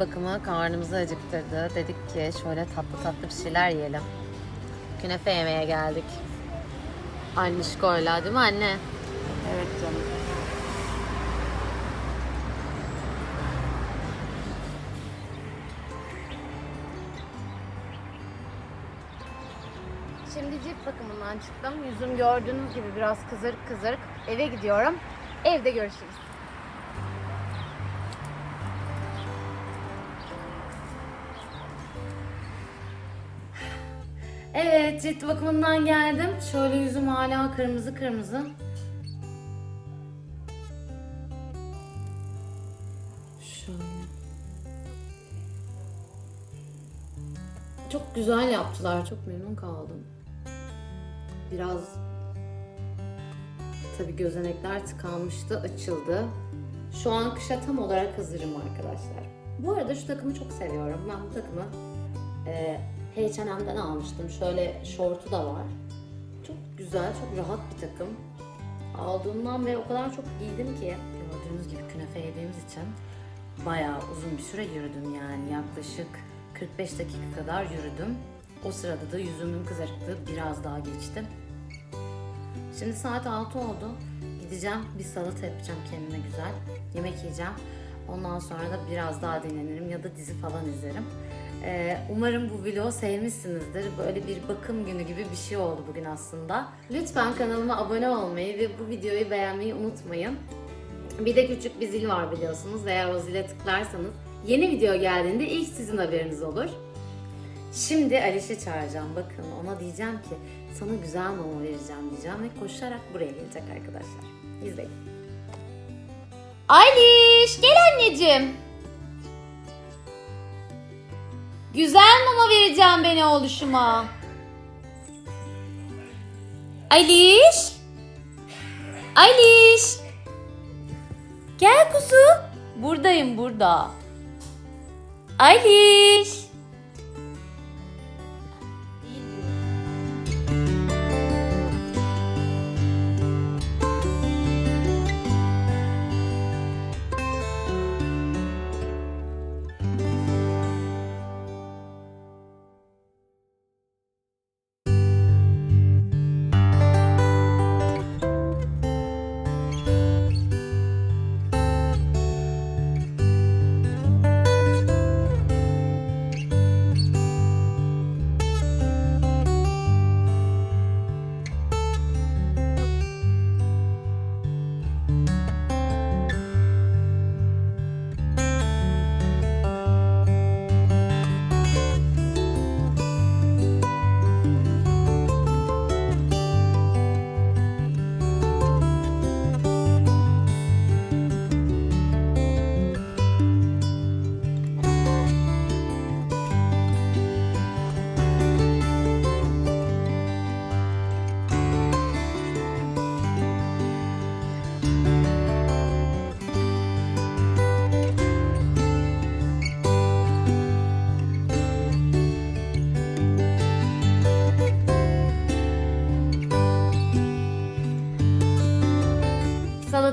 bakımı karnımızı acıktırdı. Dedik ki şöyle tatlı tatlı bir şeyler yiyelim. Künefe yemeye geldik. Annişko'yla değil mi anne? Evet canım. Şimdi cilt bakımından çıktım. Yüzüm gördüğünüz gibi biraz kızarık kızarık. Eve gidiyorum. Evde görüşürüz. Evet, cilt bakımından geldim. Şöyle yüzüm hala kırmızı kırmızı. Şöyle. Çok güzel yaptılar. Çok memnun kaldım. Biraz tabii gözenekler tıkanmıştı, açıldı. Şu an kışa tam olarak hazırım arkadaşlar. Bu arada şu takımı çok seviyorum. Ben bu takımı e, H&M'den almıştım. Şöyle şortu da var. Çok güzel, çok rahat bir takım. Aldığımdan beri o kadar çok giydim ki gördüğünüz gibi künefe yediğimiz için bayağı uzun bir süre yürüdüm yani yaklaşık 45 dakika kadar yürüdüm. O sırada da yüzümün kızarıklığı biraz daha geçti. Şimdi saat 6 oldu. Gideceğim bir salata yapacağım kendime güzel. Yemek yiyeceğim. Ondan sonra da biraz daha dinlenirim ya da dizi falan izlerim. Ee, umarım bu vlogu sevmişsinizdir. Böyle bir bakım günü gibi bir şey oldu bugün aslında. Lütfen kanalıma abone olmayı ve bu videoyu beğenmeyi unutmayın. Bir de küçük bir zil var biliyorsunuz. Eğer o zile tıklarsanız yeni video geldiğinde ilk sizin haberiniz olur. Şimdi Aliş'i çağıracağım. Bakın ona diyeceğim ki sana güzel mama vereceğim diyeceğim ve koşarak buraya gelecek arkadaşlar. İzleyin. Aliş gel anneciğim. Güzel mama vereceğim beni oluşuma. Aliş. Aliş. Gel kuzu. Buradayım burada. Aliş.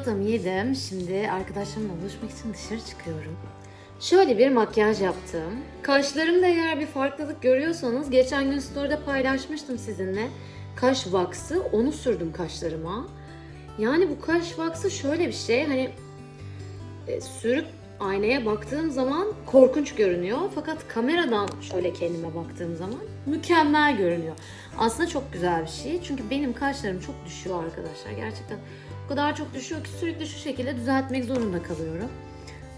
Salatamı yedim. Şimdi arkadaşlarımla buluşmak için dışarı çıkıyorum. Şöyle bir makyaj yaptım. Kaşlarımda eğer bir farklılık görüyorsanız geçen gün story'de paylaşmıştım sizinle. Kaş vaksı onu sürdüm kaşlarıma. Yani bu kaş vaksı şöyle bir şey hani e, sürüp aynaya baktığım zaman korkunç görünüyor. Fakat kameradan şöyle kendime baktığım zaman mükemmel görünüyor. Aslında çok güzel bir şey. Çünkü benim kaşlarım çok düşüyor arkadaşlar. Gerçekten o kadar çok düşüyor ki sürekli şu şekilde düzeltmek zorunda kalıyorum.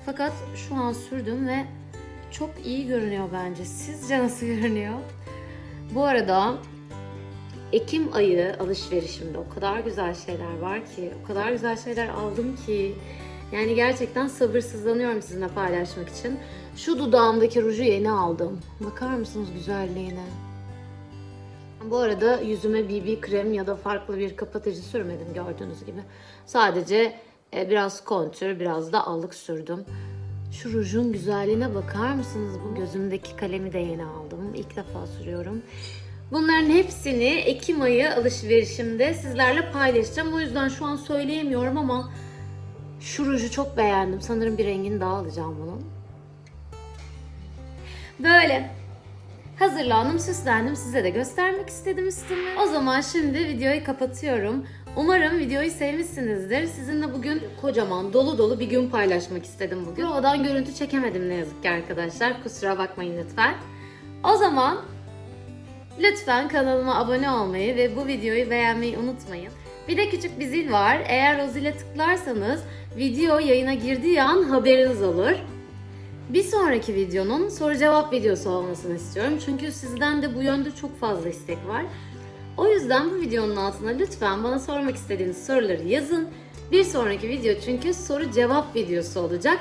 Fakat şu an sürdüm ve çok iyi görünüyor bence. Sizce nasıl görünüyor? Bu arada Ekim ayı alışverişimde o kadar güzel şeyler var ki, o kadar güzel şeyler aldım ki. Yani gerçekten sabırsızlanıyorum sizinle paylaşmak için. Şu dudağımdaki ruju yeni aldım. Bakar mısınız güzelliğine? Bu arada yüzüme BB krem ya da farklı bir kapatıcı sürmedim gördüğünüz gibi. Sadece e, biraz kontür, biraz da allık sürdüm. Şu rujun güzelliğine bakar mısınız? Bu gözümdeki kalemi de yeni aldım. İlk defa sürüyorum. Bunların hepsini Ekim ayı alışverişimde sizlerle paylaşacağım. O yüzden şu an söyleyemiyorum ama şu ruju çok beğendim. Sanırım bir rengini daha alacağım bunun. Böyle. Hazırlandım, süslendim. Size de göstermek istedim üstümü. O zaman şimdi videoyu kapatıyorum. Umarım videoyu sevmişsinizdir. Sizinle bugün kocaman, dolu dolu bir gün paylaşmak istedim bugün. Provadan görüntü çekemedim ne yazık ki arkadaşlar. Kusura bakmayın lütfen. O zaman lütfen kanalıma abone olmayı ve bu videoyu beğenmeyi unutmayın. Bir de küçük bir zil var. Eğer o zile tıklarsanız video yayına girdiği an haberiniz olur. Bir sonraki videonun soru cevap videosu olmasını istiyorum. Çünkü sizden de bu yönde çok fazla istek var. O yüzden bu videonun altına lütfen bana sormak istediğiniz soruları yazın. Bir sonraki video çünkü soru cevap videosu olacak.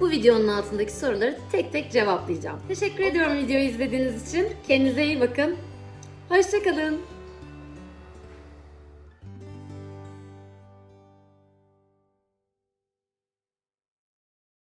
Bu videonun altındaki soruları tek tek cevaplayacağım. Teşekkür ediyorum videoyu izlediğiniz için. Kendinize iyi bakın. Hoşçakalın.